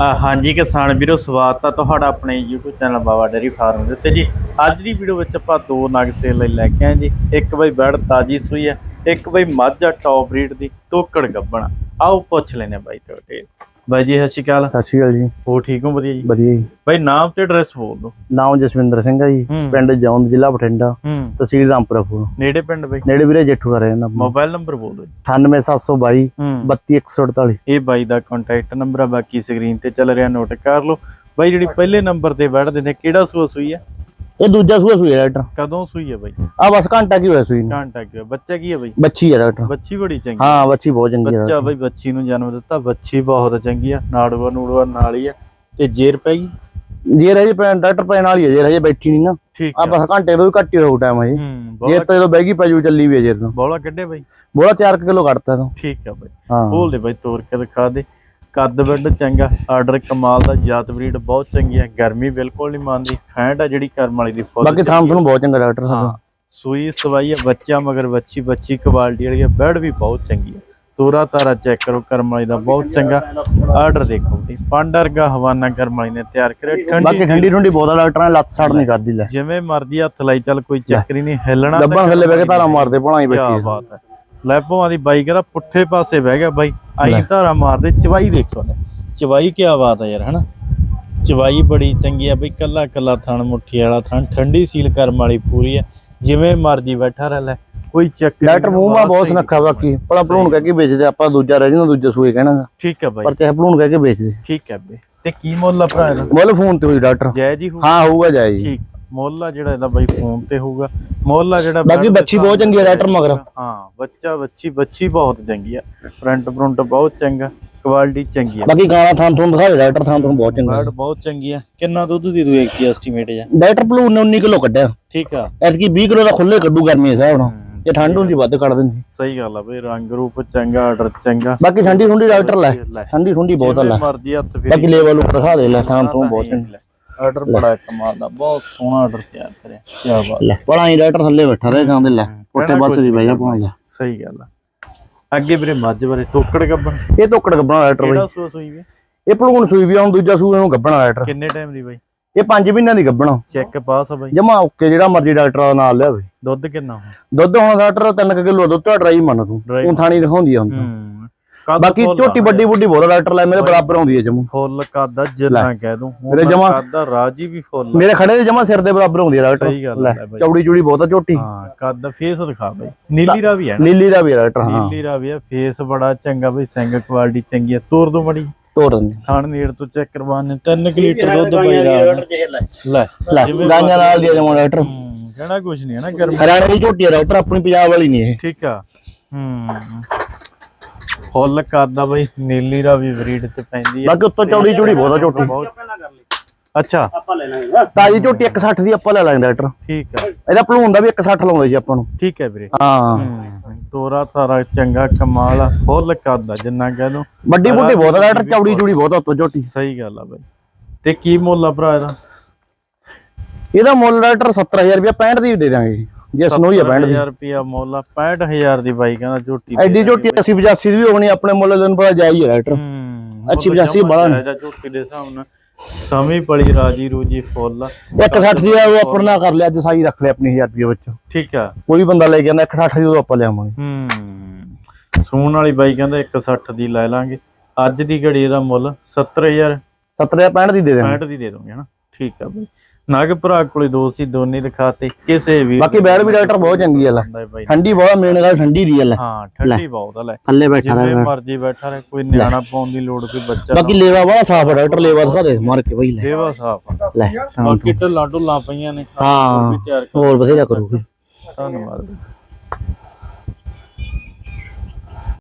ਹਾਂਜੀ ਕਿਸਾਨ ਵੀਰੋ, ਸਵਾਗਤ ਆ ਤੁਹਾਡਾ ਆਪਣੇ YouTube channel Baba dairy farm ਦੇ ਉੱਤੇ। ਜੀ, ਅੱਜ ਦੀ ਵੀਡੀਓ ਵਿੱਚ ਆਪਾਂ ਦੋ ਨਗ ਸੇਲ ਲਈ ਲੈ ਕੇ ਆਏ ਜੀ। ਇੱਕ ਬਈ ਬੈੜ ਤਾਜੀ ਸੂਈ ਹੈ ਇੱਕ ਬਈ ਮੱਝ ਆ ਟੌਪ ਬਰੀਡ ਦੀ ਟੋਕੜ ਗੱਬਣ ਆਓ ਪੁੱਛ ਲੈਨੇ ਬਾਈ ਤੁਹਾਡੇ। ਬਾਈ ਜੀ ਸਤਿ ਸ਼੍ਰੀ ਅਕਾਲ। ਸਤਿ ਸ਼੍ਰੀ ਅਕਾਲ ਜੀ। ਹੋ ਠੀਕ ਹੋ? ਵਧੀਆ ਜੀ? ਵਧੀਆ ਜੀ। ਬਾਈ ਨਾਮ ਤੇ ਐਡਰੈਸ ਬੋਲ ਦਿਓ। ਨਾਮ ਜਸਵਿੰਦਰ ਸਿੰਘ ਹੈ ਜੀ। ਪਿੰਡ ਜੌਂਦ ਜ਼ਿਲ੍ਹਾ ਬਠਿੰਡਾ ਤਹਿਸੀਲ ਰਾਮਪੁਰਾ ਫੂਲ ਨੇੜੇ ਪਿੰਡ ਬਾਈ? ਨੇੜੇ ਵੀਰੇ ਜੇਠੂ ਘਰ ਰਹਿੰਦਾ ਮੋਬਾਈਲ ਨੰਬਰ ਬੋਲ ਦਿਓ ਜੀ। 98722 ਹੂੰ। 32148 ਇਹ ਬਾਈ ਦਾ ਕੰਟੈਕਟ ਨੰਬਰ ਆ ਬਾਕੀ ਸਕਰੀਨ ਤੇ ਚੱਲ ਰਿਹਾ ਨੋਟ ਕਰ ਲਓ। ਬਾਈ ਜਿਹੜੀ ਪਹਿਲੇ ਨੰਬਰ ਤੇ ਬੈਠ ਦਿੰਦੇ ਕਿਹੜਾ ਸੂਆ ਸੂਈ ਹੈ ਇਹ ਦੂਜਾ ਸੂਆ ਸੂਈ ਹੈ ਡਾਕਟਰ। ਕਦੋਂ ਸੂਈ ਹੈ ਬਾਈ? ਆ ਬਸ ਘੰਟਾ ਕੀ ਹੋਇਆ ਸੂਈ ਨੂੰ? ਘੰਟਾ ਕਿਉਂ ਬੱਚਾ ਕੀ ਹੈ ਬਾਈ? ਬੱਚੀ ਹੈ ਡਾਕਟਰ। ਬੱਚੀ ਬੜੀ ਚੰਗੀ ਹਾਂ। ਬੱਚੀ ਬਹੁਤ ਚੰਗੀ ਹੈ ਬੱਚਾ ਬਈ ਬੱਚੀ ਨੂੰ ਜਨਮ ਦਿੱਤਾ। ਬੱਚੀ ਬਹੁਤ ਚੰਗੀ ਆ। ਨਾੜੂਆ ਨੂੜੂਆ ਨਾਲ ਹੀ ਆ। ਤੇ ਜੇਰ ਪੈ ਗਈ? ਜੇ ਰਹੀ ਪੈਣ ਡਾਕਟਰ ਪੈਣ ਵਾਲੀ ਹੈ। ਜੇ ਰਹੀ ਬੈਠੀ ਨਹੀਂ ਨਾ। ਆ। ਬਸ ਘੰਟੇ ਤੋਂ ਵੀ ਘੱਟ ਹੀ ਹੋਊ ਟਾਈਮ ਹੈ ਜੇ ਤਾਂ ਜਦੋਂ ਬੈਗੀ ਪੈ ਜੂ ਚੱਲੀ ਵੀ ਹੈ ਜੇ ਤੋਂ। ਬੋਲਾ ਕੱਢੇ ਬਈ? ਬੋਲਾ 4 ਕਿਲੋ ਕੱਢਤਾ ਤੂੰ ਠੀਕ ਆ ਬਈ। ਹਾਂ। ਬੋਲ ਦੇ ਬਈ ਤੋੜ ਕੇ ਦਿਖਾ ਦੇ। ਕੱਦ ਵੱਡ ਚੰਗਾ ਆਰਡਰ ਕਮਾਲ ਦਾ ਜਾਤ ਬਰੀਡ ਬਹੁਤ ਚੰਗੀ ਆ ਗਰਮੀ ਬਿਲਕੁਲ ਨਹੀਂ ਮੰਨਦੀ ਫੈਂਟ ਆ ਜਿਹੜੀ ਕਰਮ ਵਾਲੀ ਦੀ ਫੁੱਲ ਬਾਕੀ ਥਾਂ ਤੁਹਾਨੂੰ ਬਹੁਤ ਚੰਗਾ ਡਾਕਟਰ ਹਾਂ ਸਾਹਿਬ ਸੂਈ ਸਵਾਈ ਆ ਬੱਚਾ ਮਗਰ ਬੱਚੀ ਬੱਚੀ ਕੁਆਲਿਟੀ ਵਾਲੀ ਆ ਬੈਡ ਵੀ ਬਹੁਤ ਚੰਗੀ ਆ ਤੋਰਾ ਤਾਰਾ ਚੈੱਕ ਕਰੋ ਕਰਮ ਵਾਲੀ ਦਾ ਬਹੁਤ ਚੰਗਾ ਆਰਡਰ ਦੇਖੋ ਜੀ। ਪੰਡਰਗਾ ਹਵਾਨਾ ਕਰਮ ਵਾਲੀ ਨੇ ਤਿਆਰ ਕਰਿਆ ਠੰਡੀ ਬਾਕੀ ਠੰਡੀ ਠੰਡੀ ਬਹੁਤ ਆ ਡਾਕਟਰਾਂ ਨੇ ਲੱਤ ਸੜ ਨਹੀਂ ਕਰਦੀ ਲੈ। ਜਿਵੇਂ ਮਰਜ਼ੀ ਹੱਥ ਲਾਈ ਚੱਲ ਕੋਈ ਚੱਕਰ ਹੀ ਨਹੀਂ ਹਿੱਲਣਾ ਗੱਬਾਂ ਥੱਲੇ ਬਹਿ ਕੇ ਧਾਰਾ ਮਾਰਦੇ ਭਣਾ ਹੀ ਕੀ ਬੈਠੀ ਬਾਤ ਹੈ। ਲੈਪੋਂ ਦੀ ਬਾਈ ਕਹਿੰਦਾ ਪੁੱਠੇ ਪਾਸੇ ਬਹਿ ਗਿਆ ਬਾਈ। ਆਈ ਧਾਰਾ ਮਾਰਦੇ ਚਵਾਈ ਦੇਖੋ ਨੇ ਚਵਾਈ ਕੀ ਬਾਤ ਹੈ ਯਾਰ ਹਨਾ? ਚਵਾਈ ਬੜੀ ਚੰਗੀ ਆ ਬਈ ਕੱਲਾ ਕੱਲਾ ਥਣ ਮੁੱਠੀ ਵਾਲਾ ਥਣ ਠੰਡੀ ਸੀਲ ਕਰਮ ਵਾਲੀ ਪੂਰੀ ਹੈ ਜਿਵੇਂ ਮਰਜ਼ੀ ਬੈਠਾ ਰਹਿ ਲੈ ਕੋਈ ਚੱਕਰ ਡਾਕਟਰ ਮੂੰਹ ਮਾ ਬਹੁਤ ਸੁਨੱਖਾ ਬਾਕੀ। ਭਲਾ ਭਲੂਣ ਕਹਿ ਕੇ ਵੇਚਦੇ ਆਪਾਂ ਦੂਜਾ ਰਹਿ ਜਾਂਦਾ ਦੂਜਾ ਸੂਏ ਕਹਿਣਾਗਾ। ਠੀਕ ਹੈ ਬਾਈ। ਪਰ ਚਾਹੇ ਭਲੂਣ ਕਹਿ ਕੇ ਵੇਚਦੇ। ਠੀਕ ਹੈ ਬਈ। ਤੇ ਕੀ ਮੁੱਲ ਆ ਭਰਾ ਇਹਦਾ? ਮੁੱਲ ਫੋਨ ਤੇ ਹੋਈ ਡਾਕਟਰ। ਜੈ ਜੀ ਹੋ ਹਾਂ ਹੋਊਗਾ ਜਾਈ ਠੀਕ। ਮੁੱਲ ਆ ਜਿਹੜਾ ਇਹਦਾ ਬਾਈ ਫੋਨ ਤੇ ਹੋਊਗਾ। ਮੁੱਲ ਆ ਜਿਹੜਾ ਬਾਕੀ ਬੱਚੀ ਬਹੁਤ ਚੰਗੀ ਹੈ ਡਾਕਟਰ ਮਗਰ। ਹਾਂ। ਬੱਚਾ ਬੱਚੀ ਬੱਚੀ ਬਹੁਤ ਚੰਗੀ ਆ। ਫਰੰਟ ਫਰੰਟ ਬਹੁਤ ਚੰਗਾ ਕੁਆਲਿਟੀ ਚੰਗੀ ਆ। ਬਾਕੀ ਗਾਣਾ ਥਾਂ ਤੁਹਾਨੂੰ ਦਿਖਾ ਦੇ ਡਾਕਟਰ ਥਾਂ ਤੁਹਾਨੂੰ ਬਹੁਤ ਚੰਗਾ। ਬਰਡ ਬਹੁਤ ਚੰਗੀ ਆ। ਕਿੰਨਾ ਦੁੱਧ ਦੀ ਦੂ ਇੱਕ ਐਸਟੀਮੇਟ ਜਾਂ ਡਾਕਟਰ ਨੇ 19 ਕਿਲੋ ਕੱਢਿਆ। ਠੀਕ ਆ। ਐਤਕੀ 20 ਕਿਲੋ ਦਾ ਖੁੱਲੇ ਕੱਢੂ ਗਰਮੀ ਹਿਸਾਬ ਨਾਲ। ਜੇ ਠੰਡ ਹੁੰਦੀ ਵੱਧ ਕੱਢ ਦਿੰਦੀ। ਸਹੀ ਗੱਲ ਆ ਬਈ ਰੰਗ ਰੂਪ ਚੰਗਾ ਆਰਡਰ ਚੰਗਾ। ਬਾਕੀ ਠੰਡੀ ਠੰਡੀ ਡਾਕਟਰ ਲੈ। ਠੰਡੀ ਠੰਡੀ ਬਹੁਤ ਆ ਲੈ। ਮਰਜ਼ੀ ਹੱਥ ਫੇਰੀ ਬਾਕੀ ਲੈਵਲ ਉੱਪਰ ਦਿਖਾ ਦੇ ਲੈ ਥਾਂ ਤੁਹਾਨੂੰ ਬਹੁਤ ਚੰਗੀ। ਆਰਡਰ ਬੜਾ ਕਮਾਲ ਦਾ ਬਹੁਤ ਸੋਹਣਾ ਆਰਡਰ ਤਿਆਰ ਕਰਿਆ। ਕੀ ਬਾਤ ਭਲਾ ਹੀ ਡਾਕਟਰ ਥੱਲੇ ਬੈਠਾ ਰਹੇ ਜਾਂਦੇ ਲੈ। ਪੁੱਟੇ ਬਸ ਦੀ ਬਈਆ ਪਹੁੰਚ ਸਹੀ ਗੱਲ ਆ। ਅੱਗੇ ਵੀਰੇ ਮੱਝ ਬਾਰੇ ਟੋਕੜ ਗੱਬਣ। ਇਹ ਤੋਕੜ ਗੱਬਣਾ ਡਾਕਟਰ ਬਈ ਕਿਹੜਾ ਸੂਆ ਸੂਈ ਵੇ ਇਹ ਭਲੂਣ ਸੂਈ ਵੀ ਹੁਣ ਦੂਜਾ ਸੂਈ ਨੂੰ ਗੱਬਣਾ ਡਾਕਟਰ ਕਿੰਨੇ ਟਾਈਮ ਦੀ ਬਾਈ? ਇਹ 5 ਮਹੀਨਿਆਂ ਦੀ ਗੱਬਣਾ ਚੈੱਕ ਪਾਸ ਆ ਬਾਈ। ਜਮਾ ਓਕੇ ਜਿਹੜਾ ਮਰਜ਼ੀ ਡਾਕਟਰ ਦਾ ਨਾਲ ਲਿਆਵੇ। ਦੁੱਧ ਕਿੰਨਾ ਦੁੱਧ ਹੁਣ ਡਾਕਟਰ 3 ਕਿਲੋ ਦੁੱਧ ਡਰਾਈ ਮੰਨ ਤੂੰ। ਉਹ ਥਾਣੀ ਦਿਖਾਉਂਦੀ ਆ ਹੁਣ ਬਾਕੀ ਝੋਟੀ ਵੱਡੀ ਵੱਡੀ ਬਹੁਤ ਡਾਕਟਰ ਲੈ ਮੇਰੇ ਬਰਾਬਰ ਆਉਂਦੀ ਹੈ ਜਮੂ। ਫੁੱਲ ਕੱਦ ਜਿੰਨਾ ਕਹਿ ਦੂੰ ਮੇਰੇ ਜਮਾਂ- ਕੱਦ ਰਾਜੀ ਵੀ ਫੁੱਲ। ਮੇਰੇ ਖੜੇ ਦੇ ਜਮਾ ਸਿਰ ਦੇ ਬਰਾਬਰ ਆਉਂਦੀ ਹੈ ਡਾਕਟਰ ਸਹੀ ਗੱਲ ਲੈ ਹੈ ਬਾਈ। ਚੌੜੀ ਚੂੜੀ ਬਹੁਤ ਆ ਝੋਟੀ। ਹਾਂ ਕੱਦ ਫੇਸ ਦਿਖਾ ਬਾਈ। ਨੀਲੀ ਰਾ ਵੀ ਹੈ ਨਾ? ਨੀਲੀ ਦਾ ਵੀ ਡਾਕਟਰ ਹਾਂ। ਨੀਲੀ ਰਾ ਵੀ ਹੈ ਫੇਸ ਬੜਾ ਚੰਗਾ ਬਈ ਸਿੰਘ ਕੁਆਲਿਟੀ ਚੰਗੀ ਹੈ ਤੋਰ ਦੋ ਮੜੀ। ਤੋੜ ਦਿੰਦੇ ਥਣ ਨੇੜ ਤੋਂ ਚੈੱਕ ਕਰਵਾਣੇ 3 ਲੀਟਰ ਦੁੱਧ ਪਈ ਦਾ ਲੈ। ਲੈ ਗਾਂਆਂ ਨਾਲ ਦੀ ਜਮਾ ਡਾਕਟਰ ਕਹਿਣਾ ਕੁਛ ਨਹੀਂ ਹੈ ਨਾ ਗਰਮ ਹਰਿਆਣੇ ਦੀ ਝੋਟੀ ਡਾਕਟਰ ਆਪਣੀ ਪੰਜਾਬ ਵਾਲੀ ਨਹੀਂ ਇਹ। ਠੀਕ ਆ। ਹੂੰ। ਫੁੱਲ ਕਰਦਾ ਬਈ ਨੀਲੀ ਰਾ ਵੀ ਬਰੀਡ ਤੇ ਪੈਂਦੀ ਹੈ ਬਾਕੀ ਉੱਤੋਂ ਚੌੜੀ ਚੂੜੀ ਬਹੁਤ ਆ ਝੋਟੀ। ਅੱਛਾ। ਤਾਜੀ ਝੋਟੀ 160 ਦੀ ਆਪਾਂ ਲੈ ਲਾਂਗੇ ਡਾਕਟਰ ਠੀਕ ਆ। ਇਹਦਾ ਭਲੂਣ ਦਾ ਵੀ 160 ਲਾਉਂਦੇ ਸੀ ਆਪਾਂ ਨੂੰ। ਠੀਕ ਹੈ ਵੀਰੇ। ਹਾਂ। ਹੂੰ, ਤੋਰਾ ਤਾਰਾ ਚੰਗਾ ਕਮਾਲ ਆ ਫੁੱਲ ਕਰਦਾ ਜਿੰਨਾ ਕਹਿ ਦੋ ਵੱਡੀ ਬੁੱਢੀ ਬਹੁਤ ਆ ਡਾਕਟਰ ਚੌੜੀ ਚੂੜੀ ਬਹੁਤ ਆ ਉੱਤੋਂ ਝੋਟੀ। ਸਹੀ ਗੱਲ ਆ ਬਈ। ਤੇ ਕੀ ਮੁੱਲ ਆ ਭਰਾ ਇਹਦਾ? ਇਹਦਾ ਮੁੱਲ ਡਾਕਟਰ 70000 ਰੁਪਏ 65 ਦੀ ਦੇ ਦਾਂਗੇ ਜੇ ਸਨੋਈ ਆ 65 ਦੀ। 1000 ਰੁਪਿਆ ਮੁੱਲ ਆ 65000 ਦੀ ਬਾਈ ਕਹਿੰਦਾ ਝੋਟੀ ਦੇ ਐਡੀ ਝੋਟੀ 80 85 ਦੀ ਵੀ ਹੋਣੀ ਆਪਣੇ ਮੁੱਲ ਨੂੰ ਪਤਾ ਜਾਈ ਹੈ ਹੂੰ ਅੱਛੀ ਪਚਾਸੀ ਬਾਹਲਾ ਨੀ। ਜਾ ਝੋਟੀ ਦੇ ਹਿਸਾਬ ਨਾਲ। ਸਮੀ ਪਲੀ ਰਾਜੀ ਰੂਜੀ ਫੁੱਲ ਆ। 160 ਦੀ ਉਹ ਆਪਣਾ ਕਰ ਲਿਆ ਅੱਜ ਸਾਈ ਰੱਖ ਲਿਆ ਆਪਣੀ 1000 ਰੁਪਏ ਵਿੱਚ। ਠੀਕ ਆ। ਕੋਈ ਬੰਦਾ ਲੈ ਕੇ ਆਂਦਾ 160 ਦੀ ਉਹ ਆਪਾਂ ਲਿਆਵਾਂਗੇ। ਹੂੰ ਸੂਣ ਵਾਲੀ ਬਾਈ ਕਹਿੰਦਾ 160 ਦੀ ਲੈ ਲਾਂਗੇ। ਅੱਜ ਦੀ ਘੜੀ ਇਹਦਾ ਮੁੱਲ 70000 70 65 ਦੀ ਦੇ ਦੇਵਾਂਗੇ। 65 ਦੀ ਦੇ ਦੋਗੇ ਹਨਾ। ਠੀਕ ਆ ਬਾਈ। ਨਾਗ ਭਰਾ ਕੋਲੇ ਦੋ ਸੀ ਦੋਨੇ ਦਿਖਾਤੇ ਕਿਸੇ ਵੀ ਬਾਕੀ ਬੈਲ ਵੀ ਡਾਕਟਰ ਬਹੁਤ ਚੰਗੀ ਆ ਲੈ। ਹੁੰਦਾ ਹੈ ਠੰਡੀ ਬਹੁਤ ਮੇਨ ਗੱਲ ਠੰਡੀ ਦੀ ਆ ਲੈ। ਹਾਂ ਠੰਡੀ ਬਹੁਤ ਲੈ। ਥੱਲੇ ਬੈਠਾ ਜਿਵੇਂ ਰਹੇ ਮਰਜ਼ੀ ਬੈਠਾ ਰਹੇ ਕੋਈ ਨਿਆਣਾ ਪਾਉਣ ਦੀ ਲੋੜ ਕੋਈ ਬੱਚਾ ਬਾਕੀ ਲੇਵਾ ਬੜਾ ਸਾਫ਼ ਆ ਡਾਕਟਰ ਲੇਵਾ ਦਿਖਾ ਦੇ ਮਾਰ ਕੇ ਬਈ ਲੈ। ਦੇਵਾ ਸਾਫ਼ ਲੈ ਬਾਕੀ ਢੱਲਾਂ ਢੁੱਲਾਂ ਪਈਆਂ ਨੇ। ਹਾਂ ਹੋਰ ਬਥੇਰਾ ਕਰੂਗੀ। ਧੰਨਵਾਦ।